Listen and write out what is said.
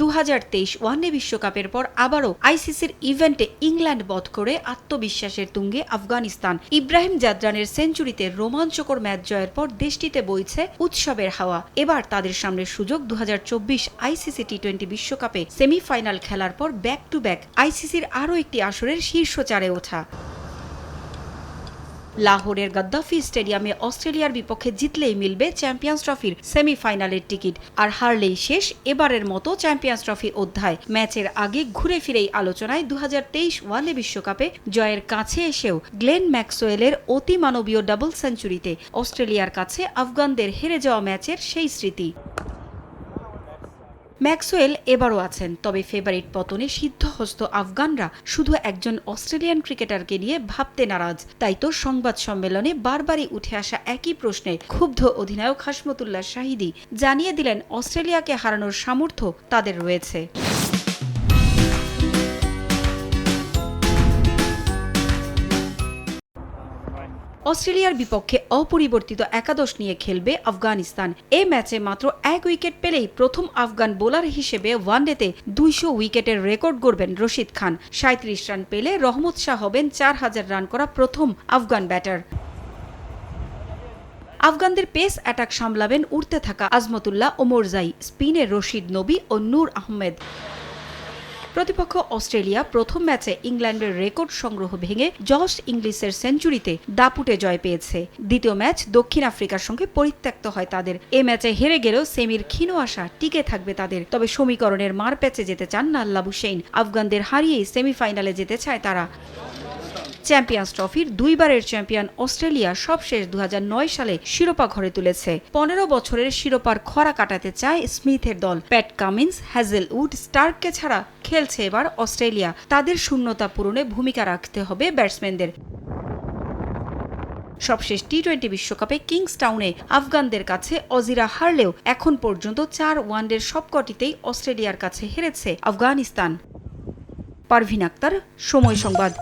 দু ওয়ানডে বিশ্বকাপের পর আবারও আইসিসির ইভেন্টে ইংল্যান্ড বধ করে আত্মবিশ্বাসের তুঙ্গে আফগানিস্তান। ইব্রাহিম জাদরানের সেঞ্চুরিতে রোমাঞ্চকর ম্যাচ জয়ের পর দেশটিতে বইছে উৎসবের হাওয়া। এবার তাদের সামনে সুযোগ দু হাজার চব্বিশ আইসিসি টি টোয়েন্টি বিশ্বকাপে সেমিফাইনাল খেলার পর ব্যাক টু ব্যাক আইসিসির আরও একটি আসরের শীর্ষ চারে ওঠা। লাহোরের গাদ্দাফি স্টেডিয়ামে অস্ট্রেলিয়ার বিপক্ষে জিতলেই মিলবে চ্যাম্পিয়ন্স ট্রফির সেমিফাইনালের টিকিট। আর হারলেই শেষ এবারের মতো চ্যাম্পিয়ন্স ট্রফি অধ্যায়। ম্যাচের আগে ঘুরে ফিরেই আলোচনায় দু হাজার ওয়ানডে বিশ্বকাপে জয়ের কাছে এসেও গ্লেন ম্যাক্সওয়েলের অতিমানবীয় ডাবল সেঞ্চুরিতে অস্ট্রেলিয়ার কাছে আফগানদের হেরে যাওয়া ম্যাচের সেই স্মৃতি। ম্যাক্সওয়েল এবারও আছেন, তবে ফেভারিট পতনে সিদ্ধহস্ত আফগানরা শুধু একজন অস্ট্রেলিয়ান ক্রিকেটারকে নিয়ে ভাবতে নারাজ। তাই তো সংবাদ সম্মেলনে বারবারই উঠে আসা একই প্রশ্নে ক্ষুব্ধ অধিনায়ক হাসমতুল্লাহ শাহিদি জানিয়ে দিলেন, অস্ট্রেলিয়াকে হারানোর সামর্থ্য তাদের রয়েছে। অস্ট্রেলিয়ার বিপক্ষে অপরিবর্তিত একাদশ নিয়ে খেলবে আফগানিস্তান। এ ম্যাচে মাত্র এক উইকেট পেলেই প্রথম আফগান বোলার হিসেবে ওয়ানডেতে দুইশো উইকেটের রেকর্ড গড়বেন রশিদ খান। সাঁত্রিশ রান পেলে রহমত শাহ হবেন চার হাজার রান করা প্রথম আফগান ব্যাটার। আফগানদের পেস অ্যাটাক সামলাবেন উড়তে থাকা আজমতুল্লাহ ওমরজাই, স্পিনে রশিদ নবী ও নূর আহমেদ। প্রতিপক্ষ অস্ট্রেলিয়া প্রথম ম্যাচে ইংল্যান্ডের রেকর্ড সংগ্রহ ভেঙে জশ ইংলিশের সেঞ্চুরিতে দাপুটে জয় পেয়েছে। দ্বিতীয় ম্যাচ দক্ষিণ আফ্রিকার সঙ্গে পরিত্যক্ত হয় তাদের। এ ম্যাচে হেরে গেলেও সেমির ক্ষীণ আশা টিকে থাকবে তাদের। তবে সমীকরণের মার প্যাচে যেতে চান নাল্লা হুসেইন আফগানদের হারিয়েই সেমিফাইনালে যেতে চায় তারা। চ্যাম্পিয়ন্স ট্রফির দুইবারের চ্যাম্পিয়ন অস্ট্রেলিয়া সবশেষ দু হাজার নয় সালে শিরোপা ঘরে তুলেছে। পনেরো বছরের শিরোপার খরা কাটাতে চায় স্মিথের দল। প্যাট কামিন্স, হ্যাজেল উড, স্টার্ককে ছাড়া খেলছে এবার অস্ট্রেলিয়া। তাদের শূন্যতা পূরণে ভূমিকা রাখতে হবে ব্যাটসম্যানদের। সবশেষ টি টোয়েন্টি বিশ্বকাপে কিংসটাউনে আফগানদের কাছে অজিরা হারলেও এখন পর্যন্ত চার ওয়ানডের সবকটিতেই অস্ট্রেলিয়ার কাছে হেরেছে আফগানিস্তান। পারভিন আক্তার, সময় সংবাদ।